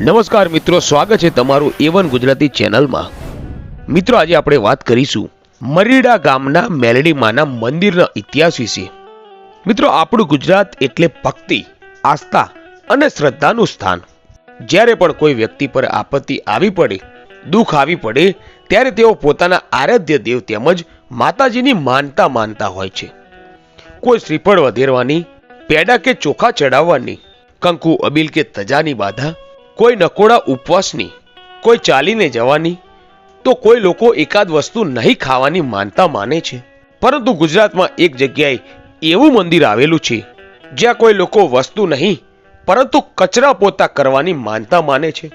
નમસ્કાર મિત્રો, સ્વાગત છે તમારું એવન ગુજરાતી ચેનલમાં. મિત્રો, આજે આપણે વાત કરીશું મરીડા ગામના મેલડીમાના મંદિરના ઇતિહાસ વિશે. મિત્રો, આપણું ગુજરાત એટલે ભક્તિ, આસ્થા અને શ્રદ્ધાનું સ્થાન. જ્યારે પણ કોઈ વ્યક્તિ પર આપત્તિ આવી પડે, દુઃખ આવી પડે, ત્યારે તેઓ પોતાના આરાધ્ય દેવ તેમજ માતાજીની માનતા માનતા હોય છે. કોઈ શ્રીફળ વધેરવાની, પેડા કે ચોખા ચડાવવાની, કંકુ અબીલ કે તજાની બાધા કોઈ નકોડા ઉપવાસની, કોઈ ચાલીને જવાની, તો કોઈ લોકો એકાદ વસ્તુ નહીં ખાવાની માનતા માને છે. પરંતુ ગુજરાતમાં એક જગ્યાએ એવું મંદિર આવેલું છે, જ્યાં કોઈ લોકો વસ્તુ નહીં, પરંતુ કચરા પોતા કરવાની માનતા માને છે.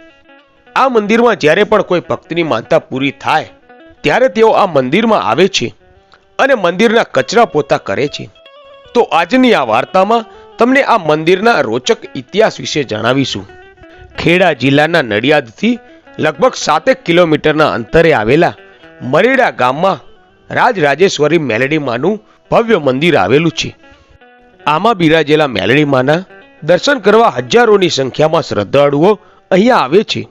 આ મંદિરમાં જ્યારે પણ કોઈ ભક્તની માનતા પૂરી થાય, ત્યારે તેઓ આ મંદિરમાં આવે છે અને મંદિરના કચરા પોતા કરે છે. તો આજની આ વાર્તામાં તમને આ મંદિરના રોચક ઇતિહાસ વિશે જણાવીશું. ખેડા જિલ્લાના નડિયાદથી લગભગ સાતેક કિલોમીટરના અંતરે આવેલા મરેડા ગામમાં રાજરાજેશ્વરી મેલડીમાનું ભવ્ય મંદિર આવેલું છે. આમાં બિરાજેલા મેલડીમાના દર્શન કરવા હજારોની સંખ્યામાં શ્રદ્ધાળુઓ અહીંયા આવે છે.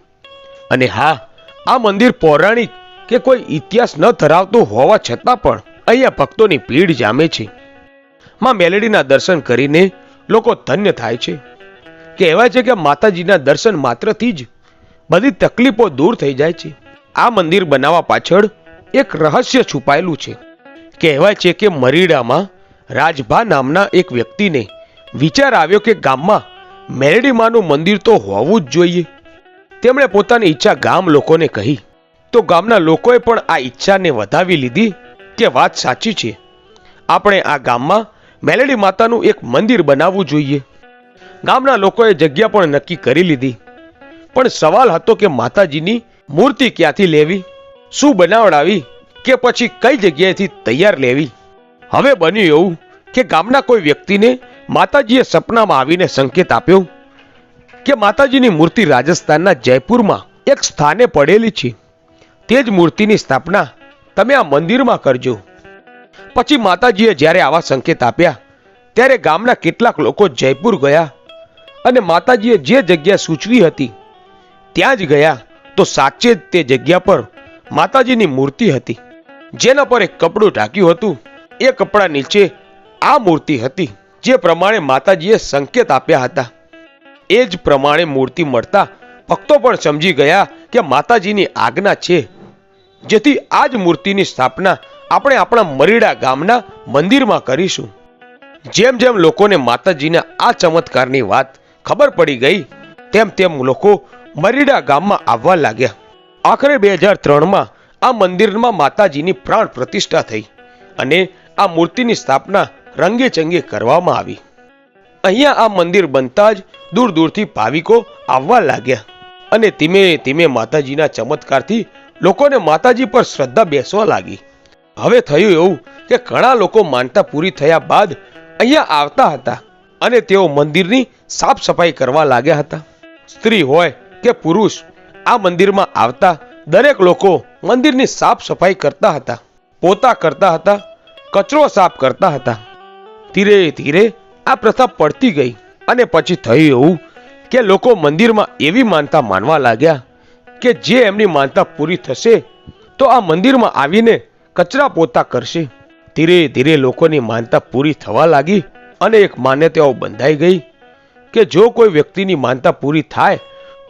અને હા, આ મંદિર પૌરાણિક કે કોઈ ઇતિહાસ ન ધરાવતું હોવા છતાં પણ અહીંયા ભક્તોની ભીડ જામે છે. માં મેલડીના દર્શન કરીને લોકો ધન્ય થાય છે. કહેવાય છે કે માતાજીના દર્શન માત્રથી જ બધી તકલીફો દૂર થઈ જાય છે. આ મંદિર બનાવવા પાછળ એક રહસ્ય છુપાયેલું છે. કહેવાય છે કે મરીડામાં રાજભા નામના એક વ્યક્તિને વિચાર આવ્યો કે ગામમાં મેરડીમાનું મંદિર તો હોવું જ જોઈએ. તેમણે પોતાની ઈચ્છા ગામ લોકોને કહી. તો ગામના લોકોએ પણ આ ઈચ્છાને વધાવી લીધી કે વાત સાચી છે. આપણે આ ગામમાં મેલડી માતાનું એક મંદિર બનાવવું જોઈએ. ગામના લોકોએ જગ્યા પણ નક્કી કરી લીધી. પણ સવાલ હતો કે માતાજીની મૂર્તિ ક્યાંથી લેવી? શું બનાવડાવી? કે પછી કઈ જગ્યાએથી તૈયાર લેવી? હવે બન્યું એવું કે ગામના કોઈ વ્યક્તિને માતાજીએ સપનામાં આવીને સંકેત આપ્યો કે માતાજીની મૂર્તિ રાજસ્થાનના જયપુરમાં એક સ્થાને પડેલી છે. તે જ મૂર્તિની સ્થાપના તમે આ મંદિરમાં કરજો. પછી માતાજીએ જ્યારે આવા સંકેત આપ્યા, ત્યારે ગામના કેટલાક લોકો જયપુર ગયા અને માતાજીએ જે જગ્યા સૂચવી હતી, ત્યાં જ ગયા તો સાચે જ તે જગ્યા પર માતાજીની મૂર્તિ હતી. જેના પર એક કપડું ઢાંક્યું હતું. એ કપડા નીચે આ મૂર્તિ હતી, જે પ્રમાણે માતાજીએ સંકેત આપ્યા હતા. એ જ પ્રમાણે મૂર્તિ મળતા ભક્તો પણ સમજી ગયા કે માતાજીની આજ્ઞા છે. જેથી આ જ મૂર્તિની સ્થાપના આપણે આપણા મરીડા ગામના મંદિરમાં કરીશું. જેમ જેમ લોકોને માતાજીના આ ચમત્કારની વાત ખબર પડી ગઈ. તેમ તેમ લોકો મરીડા ગામમાં આવવા લાગ્યા. આખરે બે હજાર ત્રણમાં આ મંદિરમાં માતાજીની પ્રાણ પ્રતિષ્ઠા થઈ અને આ મૂર્તિની સ્થાપના રંગે ચંગે કરવામાં આવી. અહીંયા આ મંદિર બનતા જ દૂર દૂરથી ભાવિકો આવવા લાગ્યા અને ધીમે ધીમે માતાજીના ચમત્કારથી લોકોને માતાજી પર શ્રદ્ધા બેસવા લાગી. હવે થયું એવું કે ઘણા લોકો માનતા પૂરી થયા બાદ અહીંયા આવતા હતા. અને તેઓ મંદિરની સાફ સફાઈ કરવા લાગ્યા હતા. સ્ત્રી હોય કે પુરુષ, આ મંદિરમાં આવતા દરેક લોકો મંદિરની સાફ સફાઈ કરતા હતા, પોતા કરતા હતા, કચરો સાફ કરતા હતા. ધીરે ધીરે આ પ્રથા પડતી ગઈ અને પછી થયું એવું કે લોકો મંદિરમાં એવી માનતા માનવા લાગ્યા કે જે એમની માનતા પૂરી થશે તો આ મંદિરમાં આવીને કચરા પોતા કરશે. ધીરે ધીરે લોકોની માનતા પૂરી થવા લાગી અને માન્યતાઓ બંધાઈ ગઈ કે જો કોઈ વ્યક્તિની માનતા પૂરી થાય,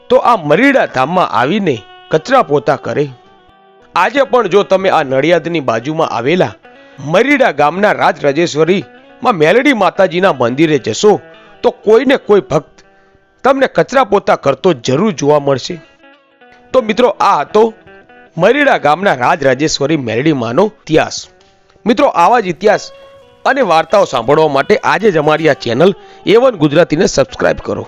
તો આ મરીડા ધામમાં આવીને કચરા પોતા કરે. આજે પણ જો તમે આ નડિયાદની બાજુમાં આવેલા મરીડા ગામના રાજરાજેશ્વરી માં મેલડી માતાજીના મંદિરે જશો, તો કોઈને કોઈ ભક્ત તમને કચરા પોતા કરતો જરૂર જોવા મળશે. તો મિત્રો, આ હતો મરીડા ગામના રાજરાજેશ્વરી મેલડી માનો ઇતિહાસ. મિત્રો, આવા જ ઇતિહાસ અને વાર્તાઓ સાંભળવા માટે આજે જ અમારી આ ચેનલ એવન ગુજરાતીને સબસ્ક્રાઇબ કરો.